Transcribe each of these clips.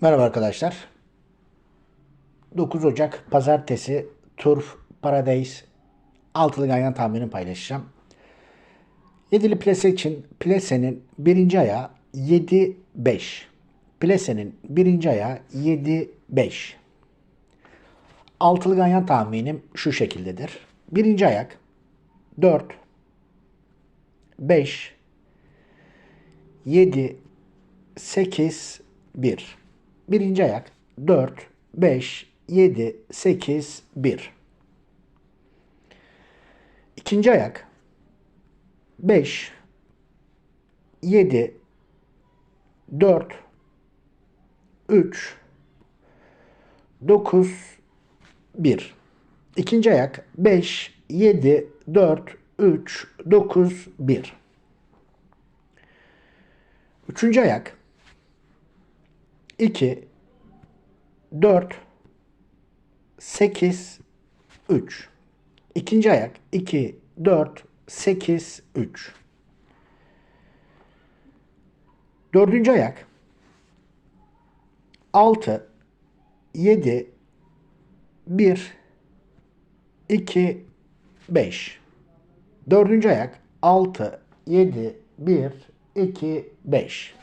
Merhaba arkadaşlar. 9 Ocak Pazartesi Turf Paradise altılı ganyan tahminini paylaşacağım. Yedili plase için plasenin birinci ayağı 7-5. Plasenin birinci ayağı 7-5. Altılı ganyan tahminim şu şekildedir. Birinci ayak 4 5 7 8 1. Birinci ayak 4 5 7 8 1. İkinci ayak 5 7 4 3 9 1. İkinci ayak 5 7 4 3 9 1. Üçüncü ayak 2 4 8 3 İkinci ayak 2 4 8 3 Dördüncü ayak 6 7 1 2 5 Dördüncü ayak 6 7 1 2 5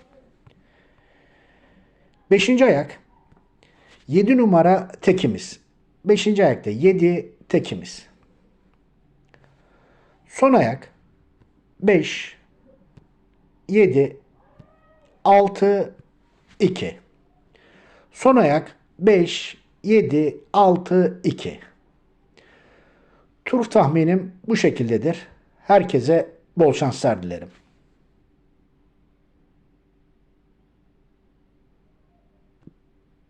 Beşinci ayak. 7 numara tekimiz. Beşinci ayakta 7 tekimiz. Son ayak. 5 7 6 2 Son ayak. 5 7 6 2 Tur tahminim bu şekildedir. Herkese bol şanslar dilerim.